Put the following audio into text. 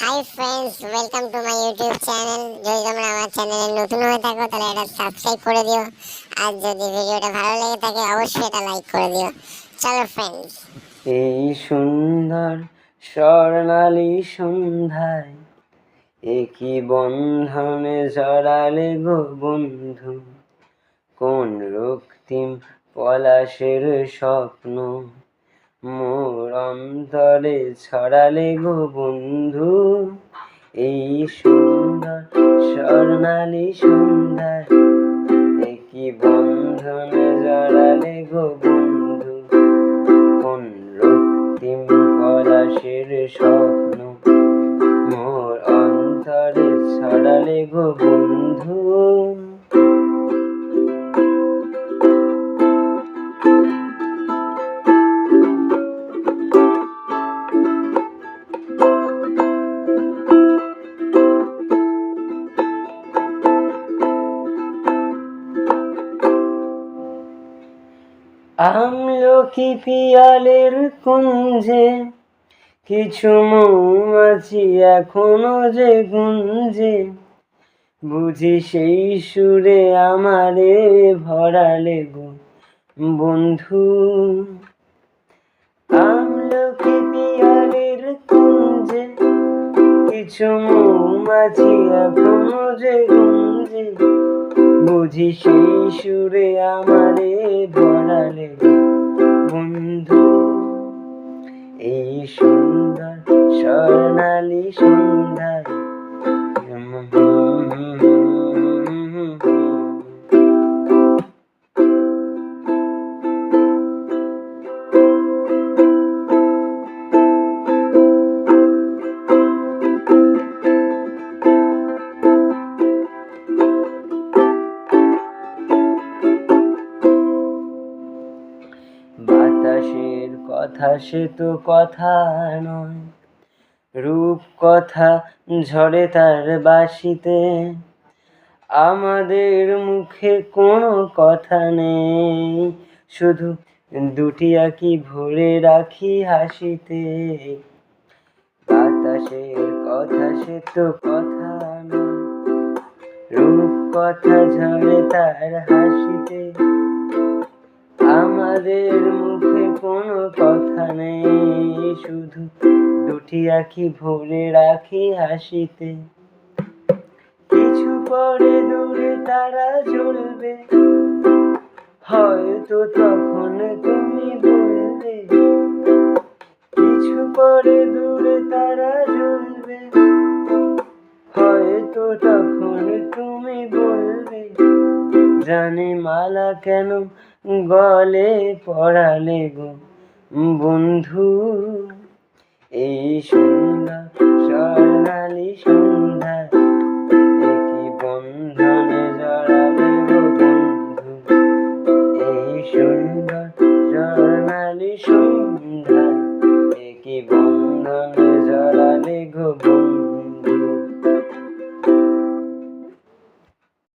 Hi friends welcome to my YouTube channel যদি তোমরা আমার চ্যানেলে নতুন হয়ে থাকো, তাহলে এটা সাবস্ক্রাইব করে দিও। আর যদি ভিডিওটা ভালো লেগে থাকে, অবশ্যই এটা লাইক করে দিও। চলো ফ্রেন্ডস এই সুন্দর স্বর্ণালী সন্ধ্যায়, একই বন্ধনে জড়ালে গো বন্ধু, কোন রক্তিম পলাশের স্বপ্ন? মোর অন্তরে ছড়ালে গো বন্ধু, এই সুন্দর স্বর্ণালী সন্ধ্যায় একই বন্ধনে জড়ালে গো বন্ধু, কোন রক্তিম পলাশের স্বপ্ন। মোর অন্তরে ছড়ালে গো বন্ধু। আমলকি পিয়ালের কুঞ্জে, কিছু মৌমাছি এখনও যে গুঞ্জে। বুঝি সেই সুরে আমারে ভরালে গো বন্ধু। আমলকি পিয়ালের কুঞ্জে, কিছু মৌমাছি এখনও যে গুঞ্জে। বুঝি সেই সুরে আমারে ধরালে বন্ধু এই সুন্দর স্বর্ণালী সন্ধ্যায় কথা সে তো কথা নয়। রূপ কথা ঝরে তার বাসিতে। আমাদের মুখে কোনো কথা নেই। শুধু দুটি আঁকি ভরে রাখি হাসিতে। বাতাসের কথা সে তো কথা নয়। রূপ কথা ঝরে তার হাসিতে। আমাদের মুখে কোনো কথা নেই শুধু দুটি আঁখি ভরে রাখি হাসিতে। কিছু পরে দূরে তারা জ্বলবে হয়তো তখন তুমি বলবে, কিছু পরে দূরে তারা জ্বলবে হয়তো তখন জানি মালা কেন গলে পড়ালে গো? বন্ধু, এই সন্ধ্যা স্বর্ণালী সন্ধ্যা, একই বন্ধনে জড়ালে গো বন্ধু। এই সুন্দর স্বর্ণালী সন্ধ্যা, একই বন্ধনে জড়ালে গো বন্ধু।